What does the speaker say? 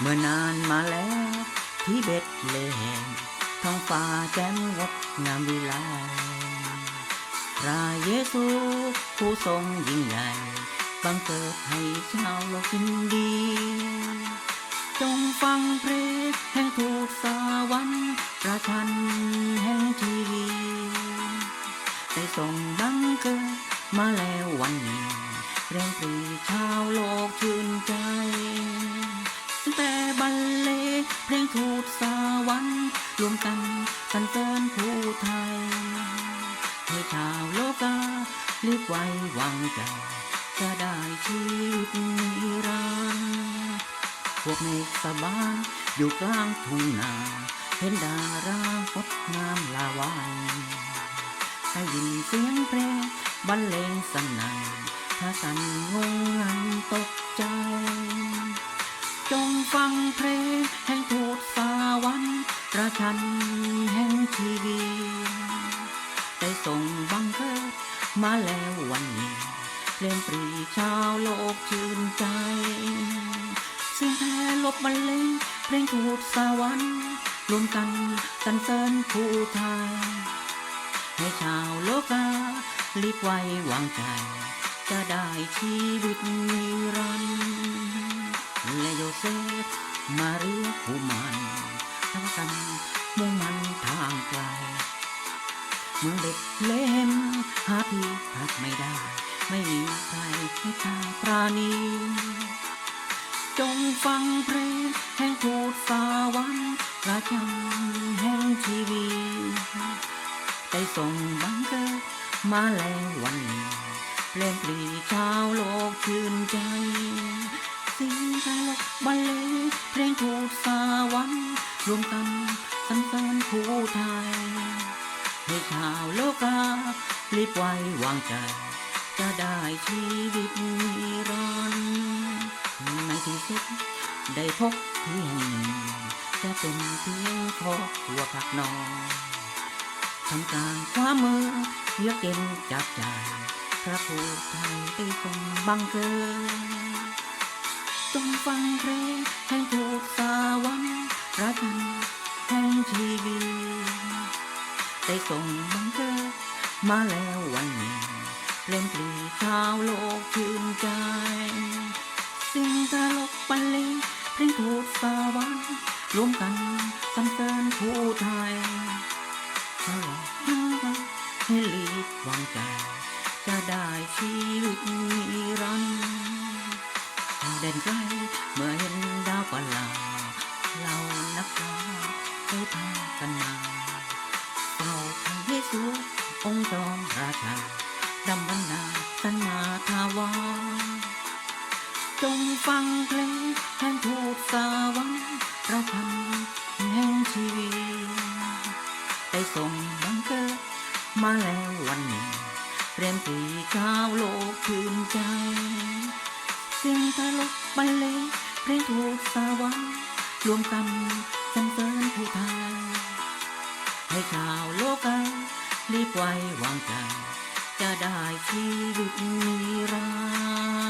เมื่อนานมาแล้วที่เบ็ดเลแฮมท้องฟ้าแจ่มงดงามวิไลพระเยซูผู้ทรงยิ่งใหญ่บังเกิดให้ชาวโลกยินดี จงฟังเพลงแห่งทูตสวรรค์ประชันแห่งทีวีได้ส่งบังเกิดมาแล้ววันนี้เรียงปรีชาวโลกชื่นใจ บรรเลงเพลงทูตสวรรค์รวมกันสรรเสริญผู้ไทย ให้ชาวโลการีบไว้วางใจจะได้ชีวิตนิรันดร์พวกเมฆสบายอยู่กลางทุ่งนาเห็นดารางดงามลาวันได้ยินเสียงเพลงบรรเลงสนั่นถ้าสั่นงงงันตกใจ จงฟังเพลงแห่งทูตสวรรค์ประชันแห่งชีวีได้ส่งบังเกิดมาแล้ววันนี้เล่นปรีชาวโลกชื่นใจ เสียงแพ้ลบบรรเลงเพลงทูตสวรรค์รวมกันสรรเสริญผู้ไทย ให้ชาวโลการีบไว้วางใจ จะได้ชีวิตนิรันดร์ และโยเซฟมาเรียกผู้มันทั้งกันมุ่งมันทางไกลเมืองเด็กเล่มหาที่พักไม่ได้ ไม่มีใครให้ทาปราณีจงฟังเพลงแห่งทูตสวรรค์ราชันแห่งชีวีได้ส่งบังเกิดมาแล้ววันนี้เพลงปรีชาวโลกชื่นใจ สิ่งตลกบรรเลงเพลงทูตสวรรค์รวมกันสรรเสริญผู้ไทยให้ชาวโลการีบไว้วางใจ จะได้ชีวิตนิรันดร์ในที่สุดได้พบที่แห่งหนึ่งจะเป็นเพียงครอหัวพักนอนทำกางคว้ามมือเยือกเย็นจับใจพระผู้ไทยได้ทรงบังเกิด จงฟังเพลงแห่งทูตสวรรค์รักนแห่งชีวีได้ส่งบังเกิดมาแล้ววันนี้เล่นปลีชาวโลกชื่นใจ สิ่งตลกบรรเลงเพลงทูตสวรรค์รวมกันสรรเสริญผู้ไทยตลอดทั้งวันให้รีบวางใจจะได้ชีวิตนิรันดร์ ดนไกลเมื่อเห็นดาวประหลาดเรานักล่าได้พากันมาเฝ้าพระเยซูองค์จอมราชาดำบรรดาสันมาทาวาจงฟังเพลงแห่งทูตสวรรค์ประพันแห่งชีวิตได้ส่งบังเกิดมาแล้ววันหนึ่งเปลี่ยนปีชาวโลกชื่นใจ เสียงตลกบรรเลงเพลงถูกสวรรค์รวมกันสรรเสริญผู้ไทยให้ชาวโลการีบไว้วางใจจะได้ชีวิตมีรา